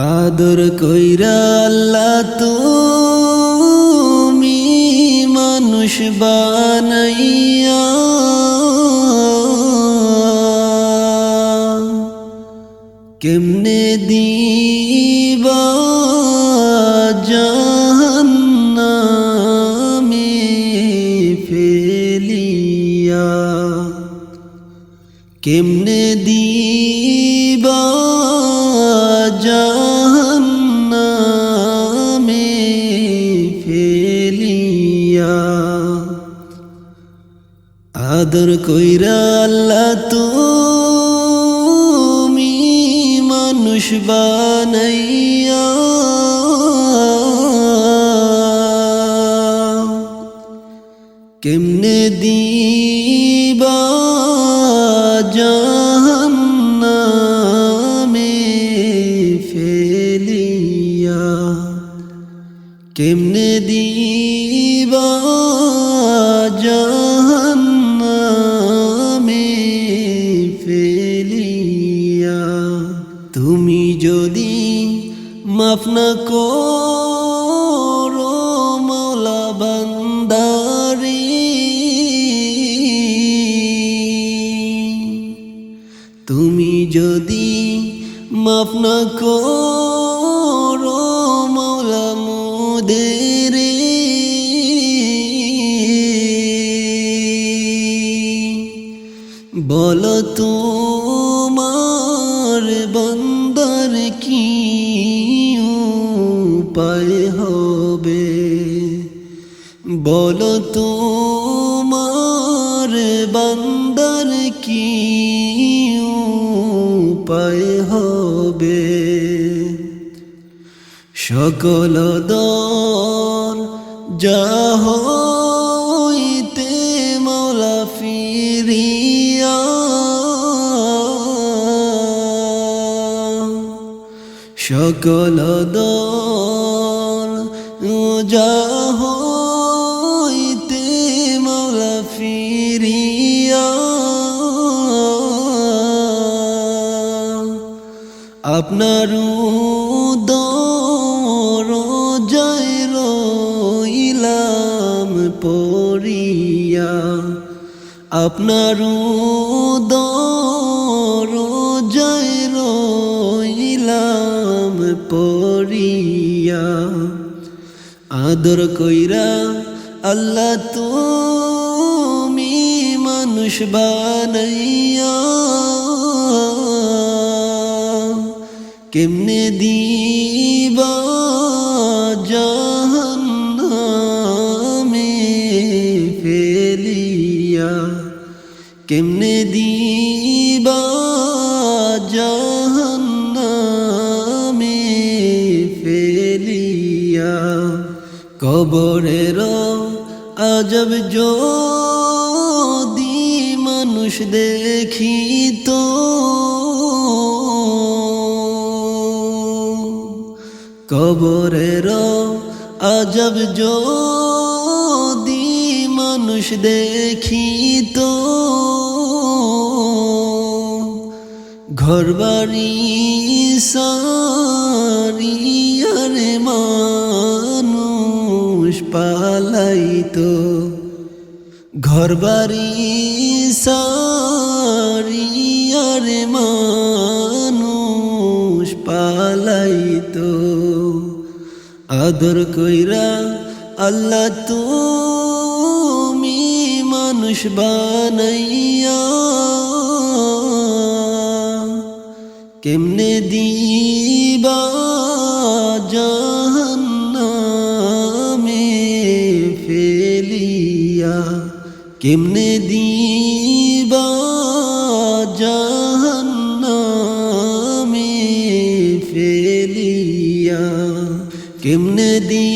আদর কইরা আল্লাহ তুমি মানুষ বানাইয়া। কেমনে দিবা জাহান্নামে ফেলিয়া? কেমনে দিবা আদর কইরা আল্লাহ তুমি মানুষ বানাইয়া। কেমনে দিবা জাহান্নামে ফেলিয়া? কেমনে দিবা জাহান্নামে মাফ না করো মৌলা বান্দারি। তুমি যদি মাফ না করো বল তোমার বন্দর কি উপায় হবে? সকল দল যা হইতে সকল দল যা আপনার দর জয় রইলাম পড়িয়া। আপনার দর জয় রইলাম পড়িয়া। আদর কইরা আল্লাহ তুমি মানুষ বানাইয়া কেমনে দিবা জাহান্নামে ফেলিয়া? কেমনে দিবা জাহান্নামে ফেলিয়া? কবরের আজব যদি মানুষ দেখিত কবরের আজব যদি মানুষ দেখিত। ঘর বাড়ি সারিয়ারে মানুষ পালাইতো। ঘর বাড়ি সারিয়ারে মানুষ আদর কইরা আল্লাহ তুমি মানুষ বানাইয়া কেমনে দিবা জাহান্নামে ফেলিয়া কেমনে দিবা কেমনে দিবা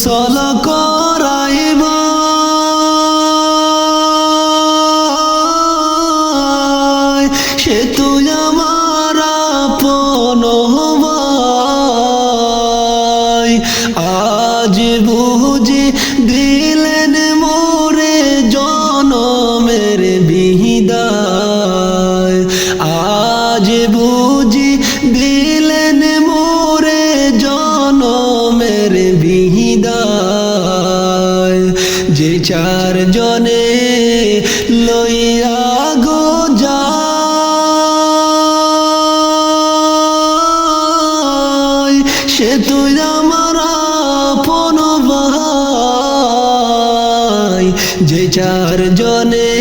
salam যে চার জনে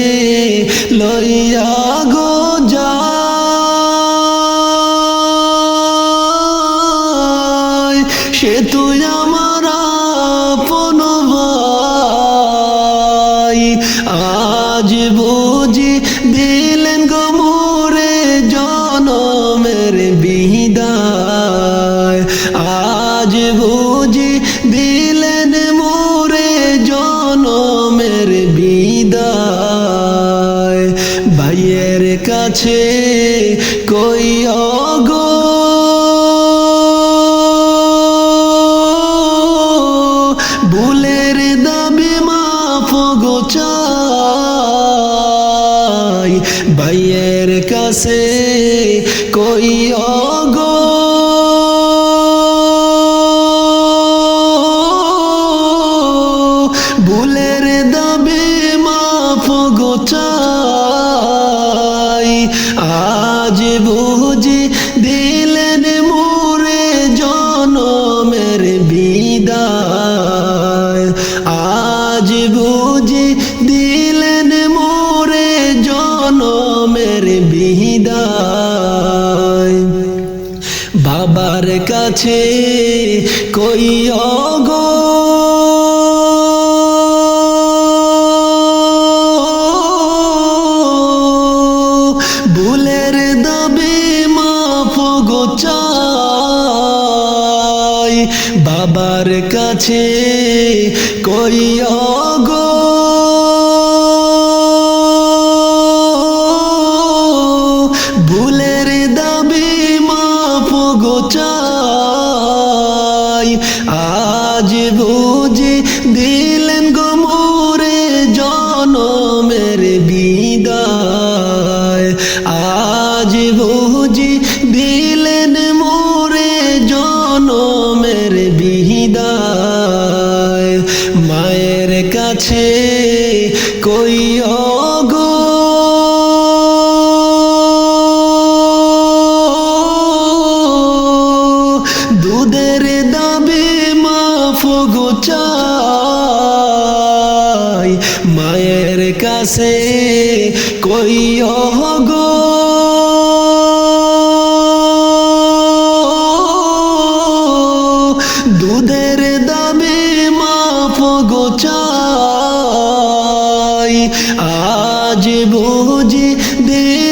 লইয়া গো বাবার কাছে কই গো ভুলের দাবি মা গো চাই বাবার কাছে কই গো সে কইও গো দুধের দামে মাপ গো চাই আজ বুঝি দে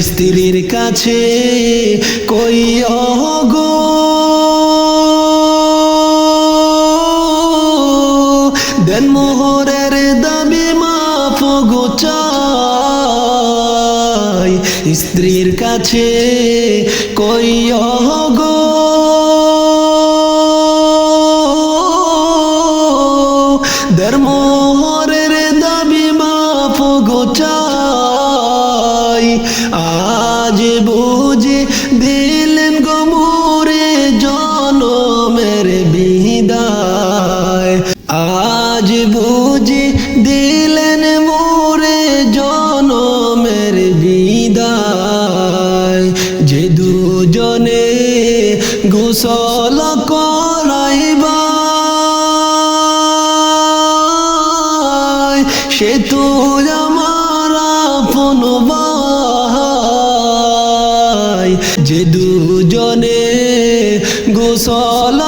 স্ত্রীর কাছে কই গো দেন মোহরের দাবি মাপ গোচাই স্ত্রীর কাছে কই গো দেন মোহর যে দুজনে গোসল